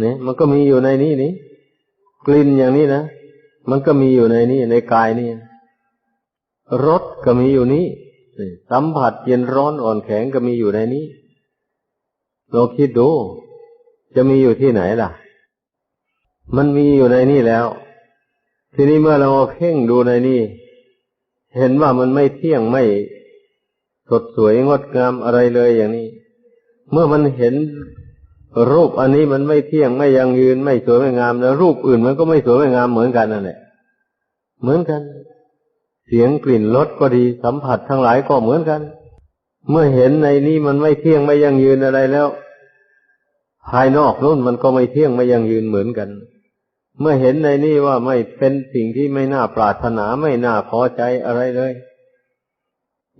เนี่ยมันก็มีอยู่ในนี้นี่กลิ่นอย่างนี้นะมันก็มีอยู่ในนี้ในกายนี่รสก็มีอยู่นี้สัมผัสเย็นร้อนอ่อนแข็งก็มีอยู่ในนี้เราคิดดู จะมีอยู่ที่ไหนล่ะ มันมีอยู่ในนี่แล้ว ทีนี้เมื่อเราเพ่งดูในนี่ เห็นว่ามันไม่เที่ยงไม่สดสวยงดงามอะไรเลยอย่างนี้ เมื่อมันเห็น รูปอันนี้มันไม่เที่ยงไม่ยังยืนไม่สวยไม่งามแล้ว รูปอื่นมันก็ไม่สวยไม่งามเหมือนกันนั่นแหละเหมือนกัน เสียงกลิ่นรสก็ดีสัมผัสทั้งหลายก็เหมือนกัน เมื่อเห็นในนี้มันไม่เที่ยงไม่ยังยืนอะไรแล้ว ภายนอกนู่นมันก็ไม่เที่ยงไม่ยังยืนเหมือนกัน เมื่อเห็นในนี้ว่าไม่เป็นสิ่งที่ไม่น่าปรารถนาไม่น่าพอใจอะไรเลย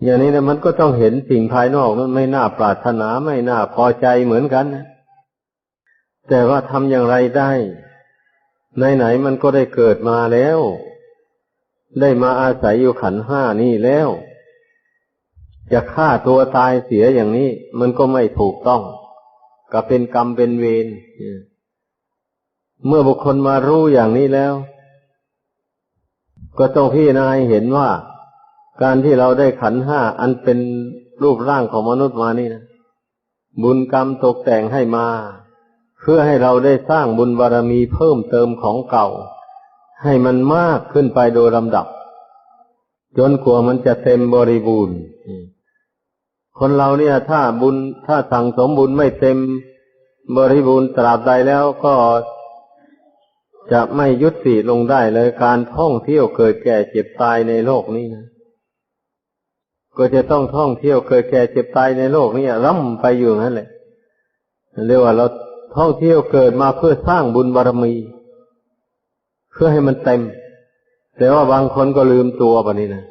อย่างนี้นะมันก็ต้องเห็นสิ่งภายนอกนั้นไม่น่าปรารถนาไม่น่าพอใจเหมือนกันนะ แต่ว่าทำอย่างไรได้ ไหนๆมันก็ได้เกิดมาแล้ว ได้มาอาศัยอยู่ขันห้านี่แล้ว จะฆ่าตัวตายเสียอย่างนี้ มันก็ไม่ถูกต้อง ก็เป็นกรรมเป็นเวรเมื่อบุคคลมารู้อย่างนี้แล้ว ก็ต้องพี่นายเห็นว่า การที่เราได้ขันห้าอันเป็นรูปร่างของมนุษย์มานี่นะบุญกรรมตกแต่งให้มา พื่อให้เราได้สร้างบุญบารรมีเพิ่มเติมของเก่า ให้มันมากขึ้นไปโดยลำดับ จนกว่ามันจะเต็มบริบูรณ์คนเราเนี่ย ถ้าบุญถ้าสั่งสมบุญไม่เต็มบริบูรณ์ตราบใดแล้วก็จะไม่ยุติลงได้เลยการท่องเที่ยวเกิดแก่เจ็บตายในโลกนี้นะก็จะต้องท่องเที่ยวเกิดแก่เจ็บตายในโลกนี้ร่ำไปอยู่นั่นแหละเรียกว่าเรา ท่องเที่ยวเกิดมาเพื่อสร้างบุญบารมี เพื่อให้มันเต็ม แต่ว่าบางคนก็ลืมตัวปะนี้นะ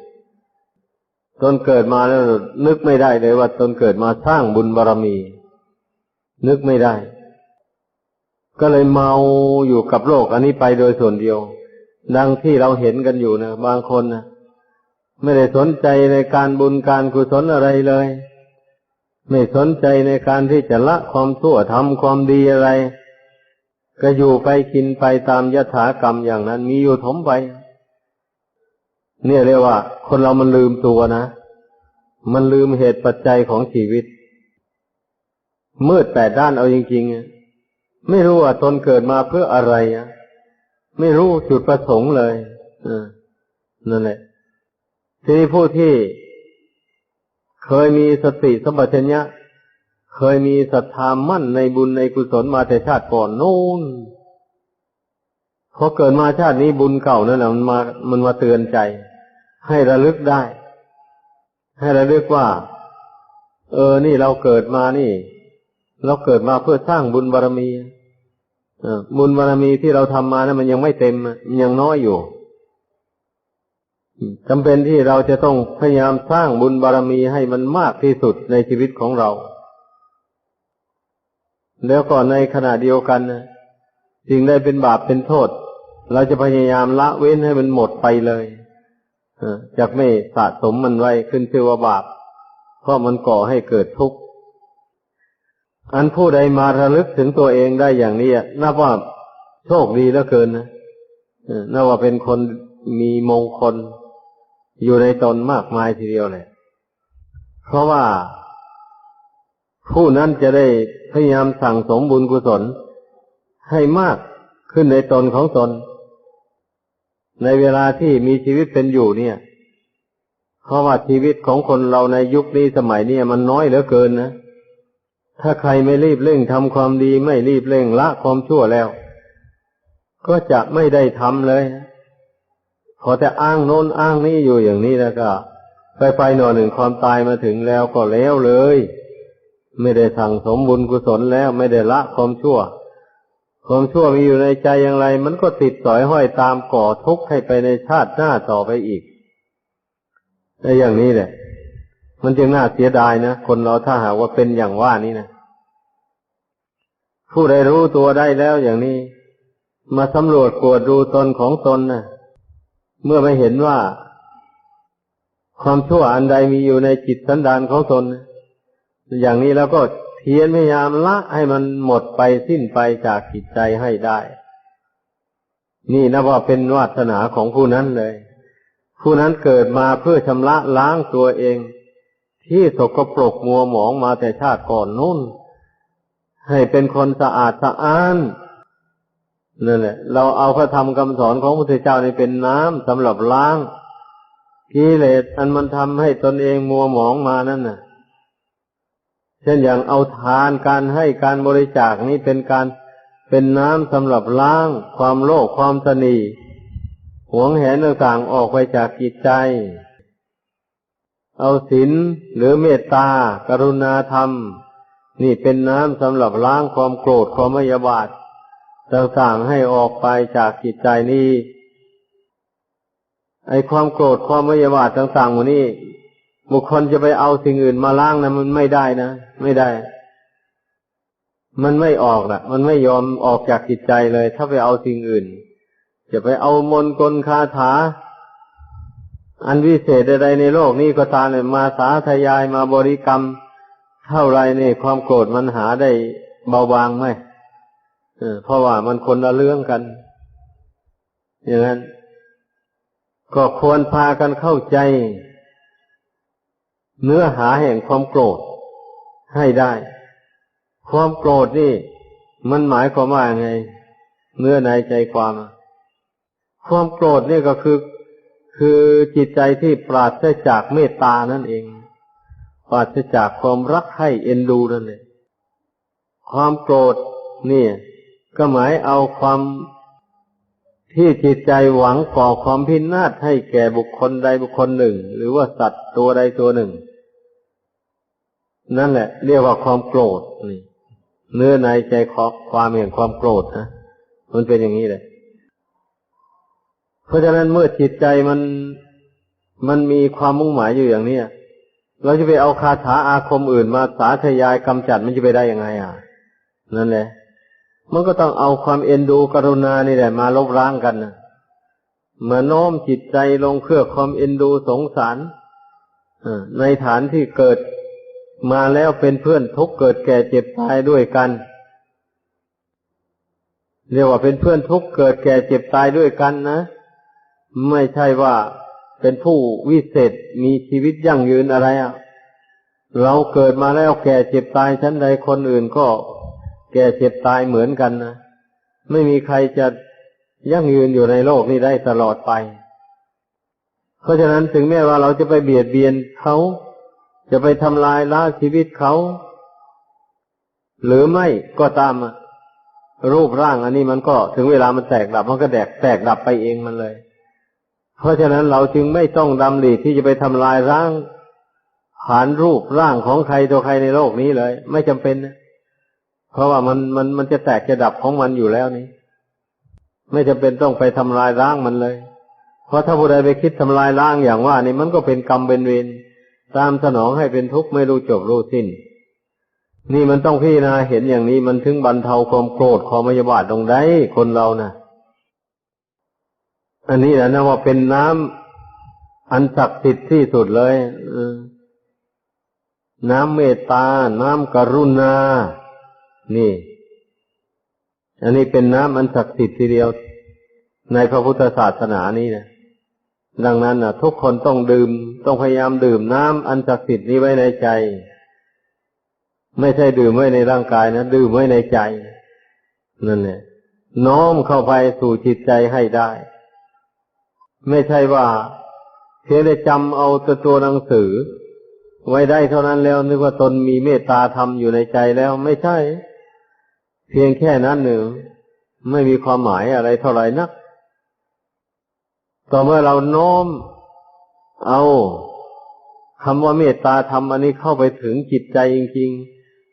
ตนเกิดมาแล้วนึกไม่ได้เลยว่าตนเกิดมาสร้างบุญบารมี นึกไม่ได้ ก็เลยเมาอยู่กับโลกอันนี้ไปโดยส่วนเดียว ดังที่เราเห็นกันอยู่นะบางคนนะไม่ได้สนใจในการบุญการกุศลอะไรเลย ไม่สนใจในการที่จะละความชั่วทำความดีอะไร ก็อยู่ไปกินไปตามยถากรรมอย่างนั้น มีอยู่ถมไป เนี่ยเรียกว่า คนเรามันลืมตัวนะ มันลืมเหตุปัจจัยของชีวิต มืดแปดด้านเอาจริงๆไม่รู้ว่าตนเกิดมาเพื่ออะไรไม่รู้จุดประสงค์เลยอนั่นแหละทีนี้ผู้ที่ เคยมีสติสมบัติญะ เคยมีศรัทธามั่นในบุญในกุศลมาแต่ชาติก่อนนู่นพอเกิดมาชาตินี้บุญเก่านั่นแหละมันมา มันมาเตือนใจ ให้ระลึกได้ ให้ระลึกว่า เออ นี่เราเกิดมานี่ เราเกิดมาเพื่อสร้างบุญบารรมีบุญบารรมีที่เราทำมานะั้นมันยังไม่เต็ม มันยังน้อยอยู่ จำเป็นที่เราจะต้องพยายามสร้างบุญบารมีให้มันมากที่สุดในชีวิตของเรา แล้วก็ในขณะเดียวกันสิ่งใดเป็นบาปเป็นโทษ เราจะพยายามละเว้นให้มันหมดไปเลยจากไม่สะสมมันไว้ขึ้นชื่อว่าบาป เพราะมันก่อให้เกิดทุกข์อันผู้ใดมาระลึกถึงตัวเองได้อย่างนี้นับว่าโชคดีเหลือเกินนะนับว่าเป็นคนมีมงคล อยู่ในตนมากมายทีเดียวเลยเพราะว่าผู้นั้นจะได้พยายามสั่งสมบุญกุศล ให้มากขึ้นในตนของตน ในเวลาที่มีชีวิตเป็นอยู่เนี่ย เพราะว่าชีวิตของคนเราในยุคนี้สมัยนี้มันน้อยเหลือเกินนะถ้าใครไม่รีบเร่งทำความดีไม่รีบเร่งละความชั่วแล้ว ก็จะไม่ได้ทำเลยพ อแต่อ้างโน้นอ้างนี่อยู่อย่างนี้แล้วก็ ไปไปหน่อหนึ่งความตายมาถึงแล้วก็แล้วเลย ไม่ได้สั่งสมบุญกุศลแล้วไม่ได้ละความชั่ว ความชั่วมีอยู่ในใจอย่างไร มันก็ติดสอยห้อยตามก่อทุกข์ให้ไปในชาติหน้าต่อไปอีกในอย่างนี้แหละ มันจึงน่าเสียดายนะคนเราถ้าหากว่าเป็นอย่างว่านี้นะผู้ใดรู้ตัวได้แล้วอย่างนี้ มาสำรวจกวดดูตนของตนนะ เมื่อไม่เห็นว่า ความชั่วอันใดมีอยู่ในจิตสันดานของตน อย่างนี้แล้วก็เพียรพยายามละให้มันหมดไปสิ้นไปจากจิตใจให้ได้ นี่นะว่าเป็นวาสนาของผู้นั้นเลย ผู้นั้นเกิดมาเพื่อชำระล้างตัวเอง ที่สกปรกมัวหมองมาแต่ชาติก่อนนู่น ให้เป็นคนสะอาดสะอ้าน นั่นแหละ เราเอาพระธรรมคำสอนของพระพุทธเจ้านี่เป็นน้ำสำหรับล้างกิเลสอันมันทำให้ตนเองมัวหมองมานั่นน่ะ เช่นอย่างเอาทานการให้การบริจาคนี่เป็นการเป็นน้ำสำหรับล้าง ความโลภความตนีหวงแหนต่างๆออกไปจากจิตใจ เอาศีลหรือเมตตา กรุณาธรรม นี่เป็นน้ำสำหรับล้างความโกรธความไม่ยาบาท ต่างๆให้ออกไปจากจิตใจนี้ไอความโกรธความไม่ยบาทต่างๆหมดนี้บุคคลจะไปเอาสิ่งอื่นมาล้างนะมันไม่ได้นะไม่ได้ มันไม่ออกละมันไม่ยอมออกจากจิตใจเลย ถ้าไปเอาสิ่งอื่น จะไปเอามนกลคาถา อันวิเศษใดๆในโลกนี้ก็ตามเลยมาสาธยายมาบริกรรม เท่าไรเนี่ยความโกรธมันหาได้เบาบางไหม เพราะว่ามันคนละเรื่องกัน อย่างนั้น ก็ควรพากันเข้าใจ เนื้อหาแห่งความโกรธให้ได้ ความโกรธนี่ มันหมายความว่าไง เนื้อในใจความ ความโกรธนี่ก็คือ คือจิตใจที่ปราศจากเมตตานั่นเอง ปราศจากความรักให้เอ็นดูนั่นเองความโกรธนี่ ก็หมายเอาความที่จิตใจหวังก่อความพินาศให้แก่บุคคลใดบุคคลหนึ่ง หรือว่าสัตว์ตัวใดตัวหนึ่ง นั่นแหละ เรียกว่าความโกรธนี่เนื้อในใจขอความเห็นความโกรธนะมันเป็นอย่างนี้เลยเพราะฉะนั้นเมื่อจิตใจมันมันมีความมุ่งหมายอยู่อย่างนี้เราจะไปเอาคาถาอาคมอื่นมาสาธยายกำจัดมันจะไปได้ยังไงอะ นั่นแหละ มันก็ต้องเอาความเอ็นดูกรุณานี่แหละ มาลบล้างกันนะมาโน้มจิตใจลงเพื่อความเอ็นดูสงสารในฐานที่เกิดมาแล้วเป็นเพื่อนทุกเกิดแก่เจ็บตายด้วยกัน เรียกว่าเป็นเพื่อนทุกเกิดแก่เจ็บตายด้วยกันนะไม่ใช่ว่าเป็นผู้วิเศษมีชีวิตยั่งยืนอะไรอะ เราเกิดมาแล้วแก่เจ็บตายชั้นใดคนอื่นก็ แก่เจ็บตายเหมือนกันนะไม่มีใครจะยั่งยืนอยู่ในโลกนี้ได้ตลอดไป เพราะฉะนั้นถึงแม้ว่าเราจะไปเบียดเบียนเขา จะไปทำลายล้าชีวิตเขา หรือไม่ก็ตามรูปร่างอันนี้มันก็ถึงเวลามันแตกดับ มันก็แตกแตกดับไปเองมันเลย เพราะฉะนั้นเราจึงไม่ต้องดำริที่จะไปทำลายร่าง ผ่านรูปร่างของใครตัวใครในโลกนี้เลย ไม่จำเป็นนะ เพราะว่ามันมันมันจะแตกจะดับของมันอยู่แล้วนี่ไม่จำเป็นต้องไปทำลายร่างมันเลย เพราะถ้าผู้ใดไปคิดทำลายร่างอย่างว่านี่มันก็เป็นกรรมเป็นเวรตามสนองให้เป็นทุกข์ไม่รู้จบรู้สิ้น นี่มันต้องพี่นะเห็นอย่างนี้มันถึงบรรเทาความโกรธความมยาบาทตรงได้คนเรานะอันนี้แหละนะว่าเป็นน้ำอันศักดิ์สิทธิ์ที่สุดเลยน้ำเมตตา น้ำกรุณา นี่ อันนี้เป็นน้ำอันศักดิ์สิทธิ์ทีเดียว ในพระพุทธศาสนานี้นะดังนั้นนะทุกคนต้องดื่ม ต้องพยายามดื่มน้ำอันศักดิ์สิทธิ์นี้ไว้ในใจ ไม่ใช่ดื่มไว้ในร่างกายนะดื่มไว้ในใจนั่นแหละน้อมเข้าไปสู่จิตใจให้ได้ ไม่ใช่ว่าเพียงได้จำเอาตัวตัวหนังสือ ไว้ได้เท่านั้นแล้ว นึกว่าตนมีเมตตาธรรมอยู่ในใจแล้วไม่ใช่ เพียงแค่นั้นหนึ่งไม่มีความหมายอะไรเท่าไหร่นัก ต่อเมื่อเราโน้ม เอาคำว่าเมตตาธรรมอันนี้เข้าไปถึงจิตใจจริง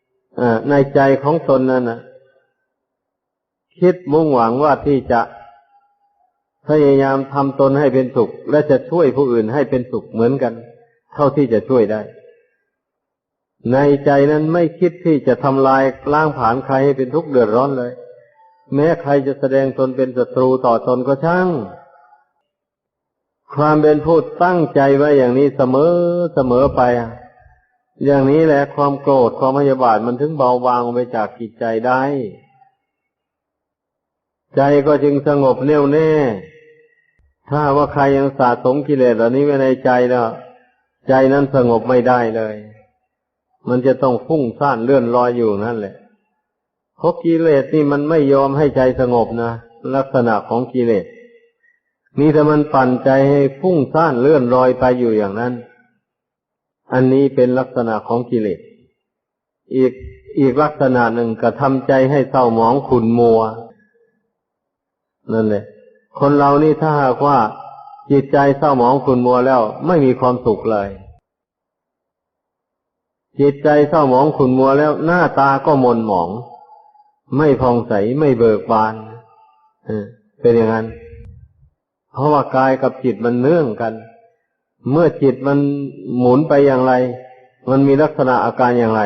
ๆในใจของตนนั่นนะคิดมุ่งหวังว่าที่จะพยายามทำตนให้เป็นสุข และจะช่วยผู้อื่นให้เป็นสุขเหมือนกัน เท่าที่จะช่วยได้ ในใจนั้นไม่คิดที่จะทำลายล้างผลาญใครให้เป็นทุกข์เดือดร้อนเลย แม้ใครจะแสดงตนเป็นศัตรูต่อตนก็ช่าง ความเป็นผู้ตั้งใจไว้อย่างนี้เสมอเสมอไป อย่างนี้แหละความโกรธความพยาบาทมันถึงเบาบางไปจากจิตใจได้ ใจก็จึงสงบแน่วแน่ ถ้าว่าใครยังสะสมกิเลสเหล่านี้ไว้ในใจแล้วใจนั้นสงบไม่ได้เลย มันจะต้องฟุ้งซ่านเลื่อนลอยอยู่นั่นแหละเพราะกิเลสนี่มันไม่ยอมให้ใจสงบนะลักษณะของกิเลสนี่ถ้ามันปั่นใจให้ฟุ้งซ่านเลื่อนลอยไปอยู่อย่างนั้น อันนี้เป็นลักษณะของกิเลส อีกอีกลักษณะหนึ่งกระทำใจให้เศร้าหมองขุนมัว นั่นแหละคนเรานี่ถ้าหากว่าจิตใจเศร้าหมองขุนมัวแล้ว ไม่มีความสุขเลย จิตใจเศร้าหมองขุนมัวแล้วหน้าตาก็มนหมอง ไม่พองใสไม่เบิกบานเป็นอย่างนั้น เพราะว่ากายกับจิตมันเนื่องกัน เมื่อจิตมันหมุนไปอย่างไร มันมีลักษณะอาการอย่างไร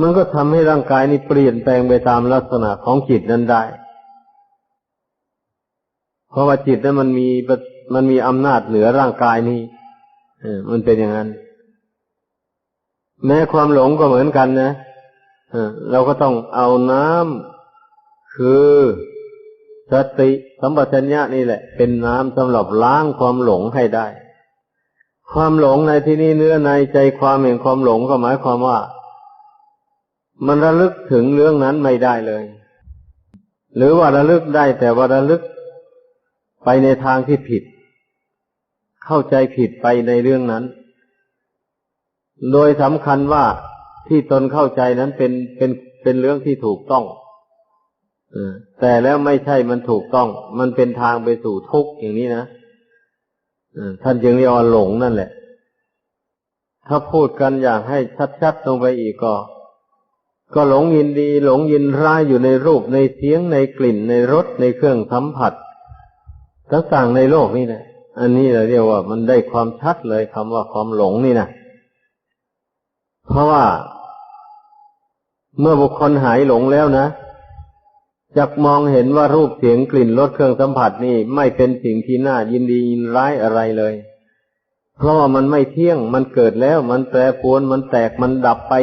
มันก็ทำให้ร่างกายนี้เปลี่ยนแปลงไปตามลักษณะของจิตนั้นได้ เพราะว่าจิตนั้นมันมีมันมีอำนาจเหนือร่างกายนี้มันเป็นอย่างนั้น แม้ความหลงก็เหมือนกันนะเราก็ต้องเอาน้ำคือสติสัมปชัญญะนี่แหละ เป็นน้ำสำหรับล้างความหลงให้ได้ ความหลงในที่นี้เนื้อในใจความแห่งความหลงก็หมายความว่า มันระลึกถึงเรื่องนั้นไม่ได้เลย หรือว่าระลึกได้แต่ว่าระลึกไปในทางที่ผิด เข้าใจผิดไปในเรื่องนั้น โดยสำคัญว่าที่ตนเข้าใจนั้นเป็นเป็นเป็นเรื่องที่ถูกต้องแต่แล้วไม่ใช่มันถูกต้อง มันเป็นทางไปสู่ทุกข์อย่างนี้นะท่านจึงเรียกว่าหลงนั่นแหละ ถ้าพูดกันอย่างให้ชัดๆลงไปอีกก็ ก็หลงยินดี หลงยินร้ายอยู่ในรูปในเสียงในกลิ่นในรสในเครื่องสัมผัสต่างๆในโลกนี่แหละอันนี้เราเรียกว่ามันได้ความชัดเลยคำว่าความหลงนี่นะ เพราะว่าเมื่อบุคคลหายหลงแล้วนะจะมองเห็นว่ารูปเสียงกลิ่นรสเครื่องสัมผัสนี่ไม่เป็นสิ่งที่น่ายินดียินร้ายอะไรเลย เพราะว่ามันไม่เที่ยงมันเกิดแล้ว มันแปรปรวนมันแตกมันดับไป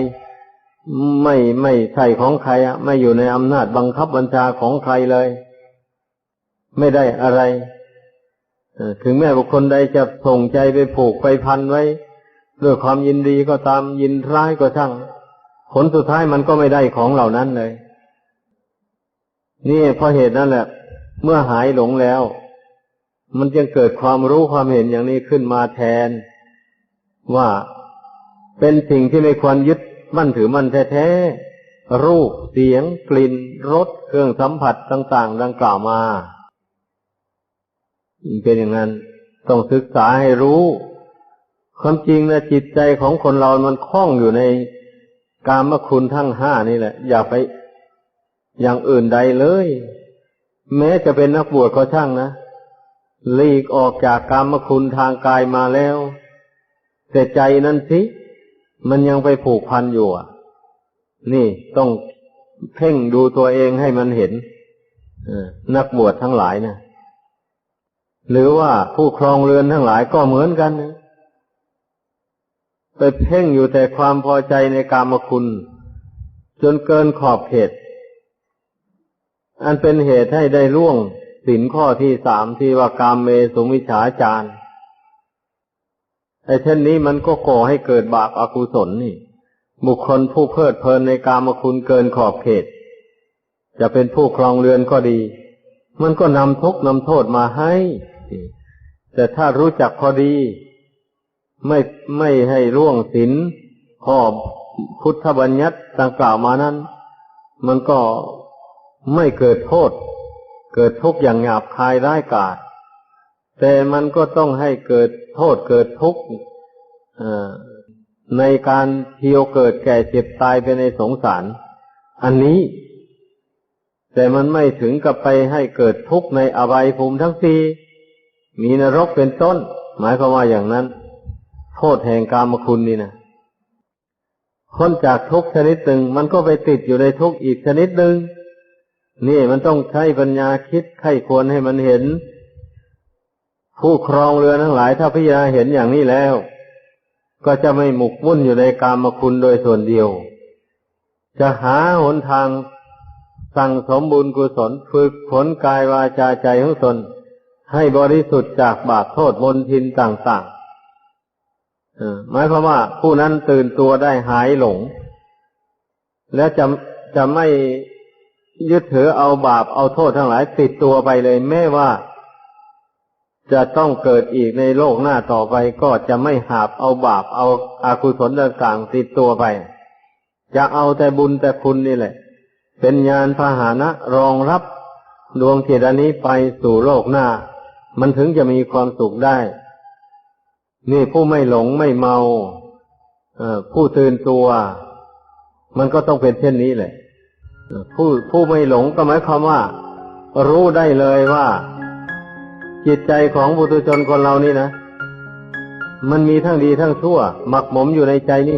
ไม่ไม่ใช่ของใครอะไม่อยู่ในอำนาจบังคับบัญชาของใครเลย ไม่ได้อะไรถึงแม้บุคคลใดจะส่งใจไปผูกไปพันไว้ ด้วยความยินดีก็ตามยินร้ายก็ช่าง ผลสุดท้ายมันก็ไม่ได้ของเหล่านั้นเลย นี่เพราะเหตุนั้นแหละ เมื่อหายหลงแล้ว มันจึงเกิดความรู้ความเห็นอย่างนี้ขึ้นมาแทน ว่าเป็นสิ่งที่ไม่ควรยึดมั่นถือมั่นแท้ๆ รูป เสียง กลิ่น รส เครื่องสัมผัสต่าง ๆ ดังกล่าวมา เป็นอย่างนั้น ต้องศึกษาให้รู้ ความจริงนะจิตใจของคนเรามันคล้องอยู่ในกามคุณทั้งห้านี่แหละ อย่าไปอย่างอื่นใดเลย แม้จะเป็นนักบวชก็ช่างนะหลีกออกจากกรรมคุณทางกายมาแล้ว แต่ใจนั้นสิมันยังไปผูกพันอยู่นี่ต้องเพ่งดูตัวเองให้มันเห็นนักบวชทั้งหลายนะหรือว่าผู้ครองเรือนทั้งหลายก็เหมือนกันนะ ไปเพ่งอยู่แต่ความพอใจในกามคุณ จนเกินขอบเขต อันเป็นเหตุให้ได้ล่วงสินข้อที่สามที่ว่ากามเมสุมิฉาจารไอ้เช่นนี้มันก็ก่อให้เกิดบาปอากุศลนี่ บุคคลผู้เพลิดเพลินในกามคุณเกินขอบเขต จะเป็นผู้ครองเรือนก็ดี มันก็นำทุกนำโทษมาให้ แต่ถ้ารู้จักพอดี ไม่ไม่ให้ร่วงศีลข้อพุทธบัญญัติต่างกล่าวมานั้น มันก็ไม่เกิดโทษ เกิดทุกข์อย่างหยาบคายร้ายกาจแต่มันก็ต้องให้เกิดโทษเกิดทุกข์อ่อในการเที่ยวเกิดแก่เจ็บตายไปในสงสาร อันนี้ แต่มันไม่ถึงกับไปให้เกิดทุกข์ในอบายภูมิทั้งสี่มีนรกเป็นต้น หมายความว่าอย่างนั้น โทษแห่งกามคุณนี่นะพ้นจากทุกชนิดหนึ่ง มันก็ไปติดอยู่ในทุกอีกชนิดหนึ่งนี่มันต้องใช้ปัญญาคิดไข้ควรให้มันเห็น ผู้ครองเรือทั้งหลาย ถ้าพิจารณาเห็นอย่างนี้แล้ว ก็จะไม่หมกมุ่นอยู่ในกามคุณโดยส่วนเดียว จะหาหนทางสั่งสมบุญกุศลฝึกผลกายวาจาใจของตนให้บริสุทธิ์จากบาปโทษมนทินต่างๆ หมายความว่า ผู้นั้นตื่นตัวได้หายหลง และจะจะไม่ยึดถือเอาบาปเอาโทษทั้งหลายติดตัวไปเลย แม้ว่า จะต้องเกิดอีกในโลกหน้าต่อไปก็จะไม่หาบเอาบาปเอาอากุศลต่างๆติดตัวไป จะเอาแต่บุญแต่คุณนี่แหละ เป็นญาณพาหนะรองรับดวงจิตอันนี้ไปสู่โลกหน้า มันถึงจะมีความสุขได้ นี่ผู้ไม่หลงไม่เมาผู้ตื่นตัว มันก็ต้องเป็นเช่นนี้แหละผู้ผู้ไม่หลงก็หมายความว่า รู้ได้เลยว่า จิตใจของบุตุชนคนเรานี่นะ มันมีทั้งดีทั้งชั่ว หมักหมมอยู่ในใจนี่